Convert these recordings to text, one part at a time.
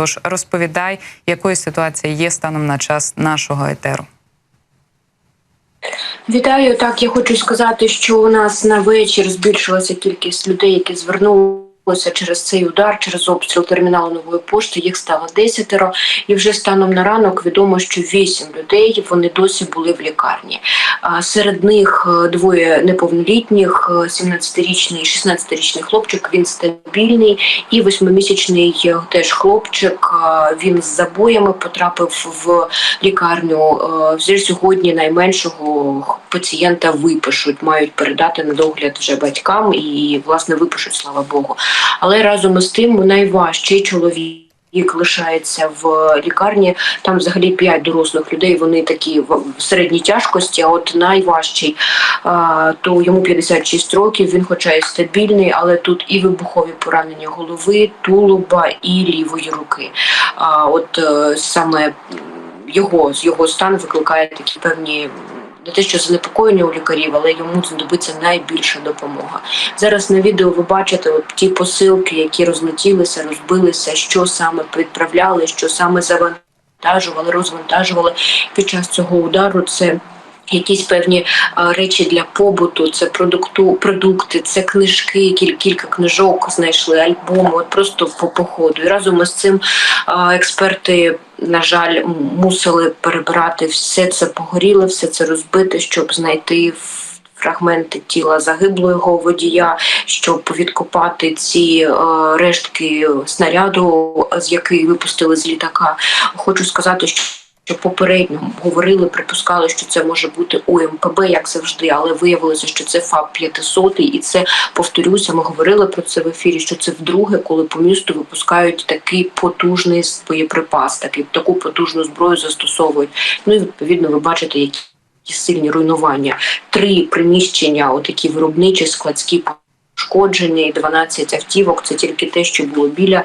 Тож розповідай, якою ситуація є станом на час нашого етеру. Вітаю. Так, я хочу сказати, що у нас на вечір збільшилася кількість людей, які звернулися через цей удар, через обстріл терміналу нової пошти. Їх стало десятеро, і вже станом на ранок відомо, що вісім людей вони досі були в лікарні. Серед них е, двоє неповнолітніх, е, 17-річний, 16-річний хлопчик. Він стабільний, і восьмимісячний е, теж хлопчик. е, Він з забоями потрапив в лікарню. Е, Вже сьогодні найменшого пацієнта випишуть, мають передати на догляд вже батькам і власне випишуть, слава Богу. Але разом із тим найважчий чоловік. Їх лишається в лікарні. Там взагалі п'ять дорослих людей. Вони такі в середній тяжкості. А от найважчий то йому 56 років. Він, хоча і стабільний, але тут і вибухові поранення голови, тулуба і лівої руки. От е, саме його його стан викликає такі певні. Не те, що занепокоєння у лікарів, але йому знадобиться найбільша допомога. Зараз на відео ви бачите от ті посилки, які розлетілися, розбилися, що саме відправляли, що саме завантажували, розвантажували під час цього удару. Це Якісь певні а, речі для побуту, це продукту, продукти, це книжки, кіль, кілька книжок знайшли, альбоми, от просто по походу. І разом із цим а, експерти, на жаль, мусили перебирати все це погоріле, все це розбите, щоб знайти фрагменти тіла загиблого водія, щоб відкопати ці е, рештки снаряду, з який випустили з літака. Хочу сказати, що. Що попередньо говорили, припускали, що це може бути УМПБ, як завжди, але виявилося, що це ФАП 500 і це повторюся. Ми говорили про це в ефірі. Що це вдруге, коли по місту випускають такий потужний боєприпас, такий таку потужну зброю застосовують. Ну і відповідно, ви бачите, які сильні руйнування. Три приміщення, отакі виробничі, складські пошкоджені, 12 автівок. Це тільки те, що було біля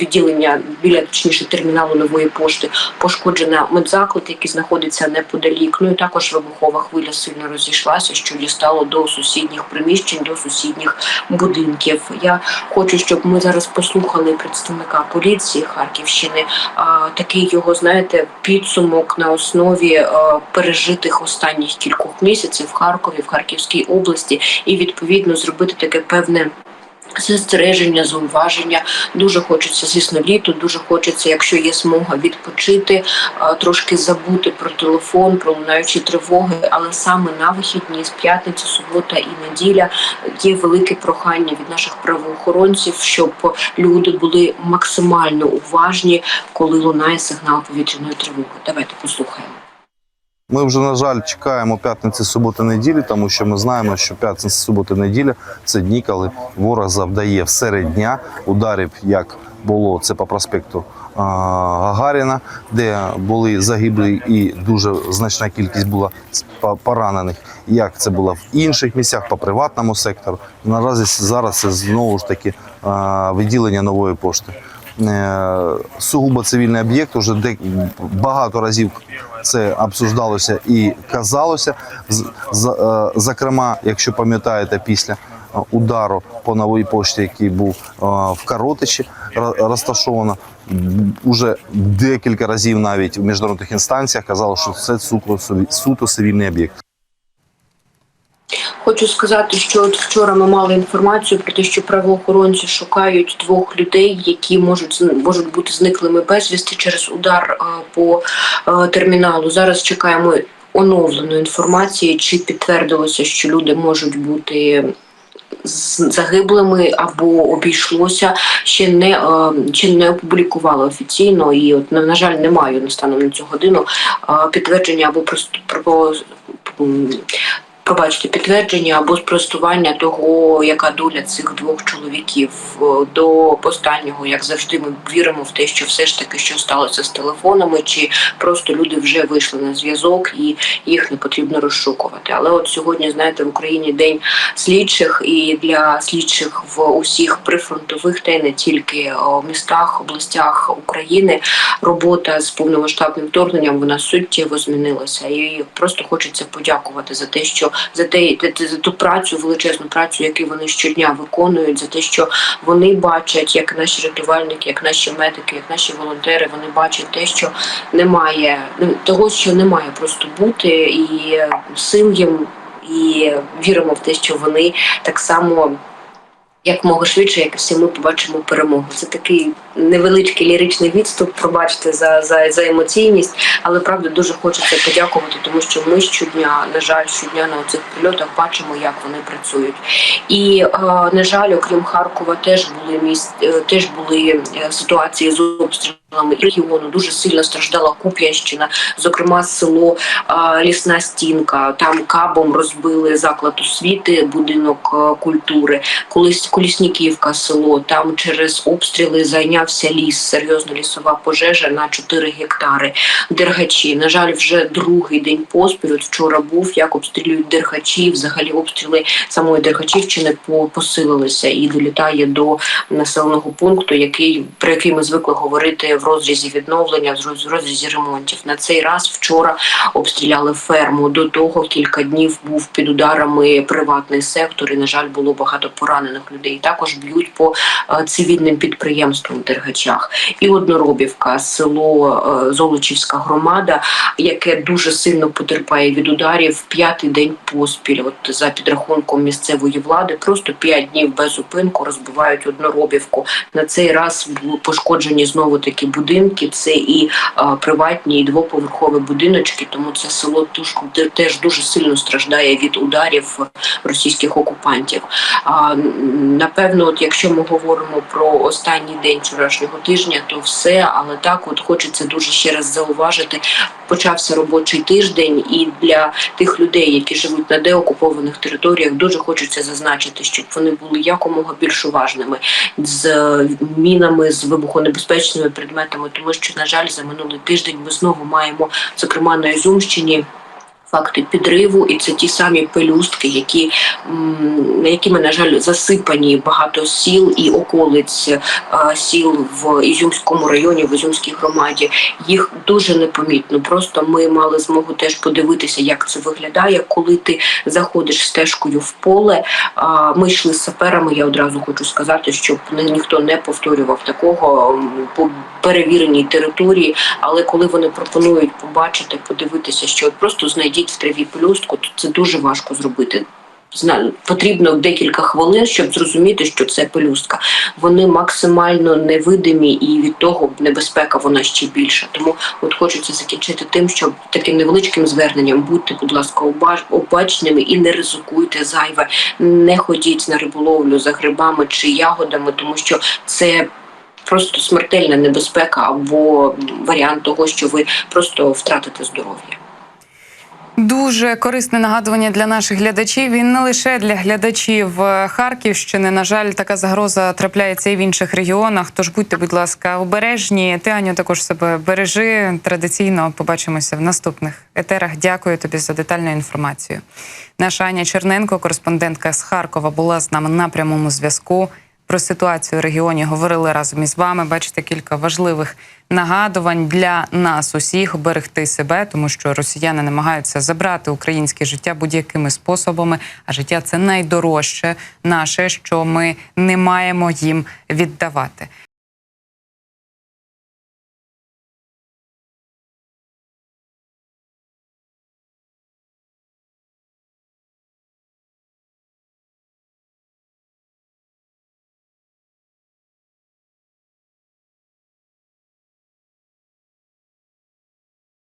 відділення, біля точніше терміналу нової пошти. Пошкоджена медзаклад, який знаходиться неподалік. Ну і також вибухова хвиля сильно розійшлася, що дістало до сусідніх приміщень, до сусідніх будинків. Я хочу, щоб ми зараз послухали представника поліції Харківщини. Такий його знаєте підсумок на основі пережитих останніх кількох місяців в Харкові, в Харківській області, і відповідно зробити таке певне. Застереження, зауваження дуже хочеться, звісно, літо. Дуже хочеться, якщо є змога відпочити, трошки забути про телефон, про лунаючі тривоги. Але саме на вихідні з п'ятниці, субота і неділя є велике прохання від наших правоохоронців, щоб люди були максимально уважні, коли лунає сигнал повітряної тривоги. Давайте послухаємо. Ми вже, на жаль, чекаємо п'ятниці, суботи, неділі, тому що ми знаємо, що п'ятниця, субота, неділя це дні, коли ворог завдає всеред дня ударів, як було це по проспекту Гагаріна, де були загиблі і дуже значна кількість була по- поранених. Як це було в інших місцях по приватному сектору. Наразі зараз це знову ж таки а, відділення нової пошти. Е, сугубо цивільний об'єкт. Уже де багато разів це обсуждалося і казалося. Е, Зокрема, якщо пам'ятаєте, після е, удару по новій пошті, який був в Коротичі, ро- розташовано уже декілька разів навіть в міжнародних інстанціях казало, що це суто цивільний об'єкт. Хочу сказати, що от вчора ми мали інформацію про те, що правоохоронці шукають двох людей, які можуть можуть бути зниклими безвісти через удар е, по е, терміналу. Зараз чекаємо оновленої інформації, чи підтвердилося, що люди можуть бути. Загиблими або обійшлося ще не е, ще не опублікували офіційно, і от на, жаль, не маю на станом на цю годину підтвердження або просто про пробачте підтвердження або спростування того, яка доля цих двох чоловіків до останнього, як завжди, ми віримо в те, що все ж таки що сталося з телефонами, чи просто люди вже вийшли на зв'язок і їх не потрібно розшукувати. Але от сьогодні, знаєте, в Україні день слідчих, і для слідчих в усіх прифронтових та й не тільки о, містах, областях України робота з повномасштабним вторгненням вона суттєво змінилася. І просто хочеться подякувати за те, що за те за- ту працю, величезну працю, яку вони щодня виконують, за те, що вони бачать, як наші рятувальники, як наші медики, як наші волонтери, вони бачать те, що немає ну, того, що не має просто бути, і е, сил їм, і віримо в те, що вони так само. Як мога швидше, як всі ми побачимо перемогу. Це такий невеличкий ліричний відступ. Пробачте за, за, за емоційність, але правда дуже хочеться подякувати, тому що ми щодня, на жаль, щодня на цих прильотах бачимо, як вони працюють. І е, на жаль, окрім Харкова, теж були міст, е, теж були е, ситуації з обстрілами регіону. Дуже сильно страждала Куп'янщина, зокрема село Лісна Стінка. Там кабом розбили заклад освіти, будинок культури. Колись Колісніківка село. Там через обстріли зайнявся ліс, серйозна лісова пожежа на 4 гектари. Дергачі. На жаль, вже другий день поспіль. От вчора був, як обстрілюють дергачі. Взагалі обстріли самої Дергачівщини по- посилилися і долітає до населеного пункту, який про який ми звикли говорити в розрізі відновлення, в розрізі ремонтів. На цей раз вчора обстріляли ферму. До того кілька днів був під ударами приватний сектор. І на жаль, було багато поранених людей. Також б'ють по е, цивільним підприємствам Дергачах. І Одноробівка, село е, Золочівська громада, яке дуже сильно потерпає від ударів п'ятий день поспіль. От за підрахунком місцевої влади, просто п'ять днів без зупинку розбивають одноробівку. На цей раз пошкоджені знову такі будинки. Це і е, приватні, і двоповерхові будиночки. Тому це село туш- те- теж дуже сильно страждає від ударів російських окупантів. Напевно, от якщо ми говоримо про останній день вчорашнього тижня, то все, але так от хочеться дуже ще раз зауважити. Почався робочий тиждень, і для тих людей, які живуть на деокупованих територіях, дуже хочеться зазначити, щоб вони були якомога більш уважними з е, мінами, з вибухонебезпечними предметами, тому що, на жаль, за минулий тиждень ми знову маємо, зокрема на Ізюмщині. Факти підриву, і це ті самі пелюстки, які якими на жаль засипані багато сіл і околиць е, сіл в Ізюмському районі, в Ізюмській громаді. Їх дуже непомітно. Просто ми мали змогу теж подивитися, як це виглядає, коли ти заходиш стежкою в поле. Ми йшли з саперами. Я одразу хочу сказати, щоб ні- ніхто не повторював такого по перевіреній території. Але коли вони пропонують побачити, подивитися, що просто знайдіть в траві пелюстку, то це дуже важко зробити. Зна- Потрібно декілька хвилин, щоб зрозуміти, що це пелюстка. Вони максимально невидимі, і від того небезпека вона ще більша. Тому от хочеться закінчити тим, що таким невеличким зверненням будьте, будь ласка, обачними і не ризикуйте зайве. Не ходіть на риболовлю за грибами чи ягодами, тому що це. Просто смертельна небезпека або варіант того, що ви просто втратите здоров'я. Дуже корисне нагадування для наших глядачів. І не лише для глядачів е, Харківщини. На жаль, така загроза трапляється і в інших регіонах. Тож будьте, будь ласка, обережні. Ти Аню також себе бережи. Традиційно побачимося в наступних етерах. Дякую тобі за детальну інформацію. Наша Аня Черненко, кореспондентка з Харкова, була з нами на прямому зв'язку. Про ситуацію в регіоні говорили разом із вами. Бачите кілька важливих нагадувань для нас усіх берегти себе, тому що росіяни намагаються забрати українське життя будь-якими способами. А життя це найдорожче наше, що ми не маємо їм віддавати.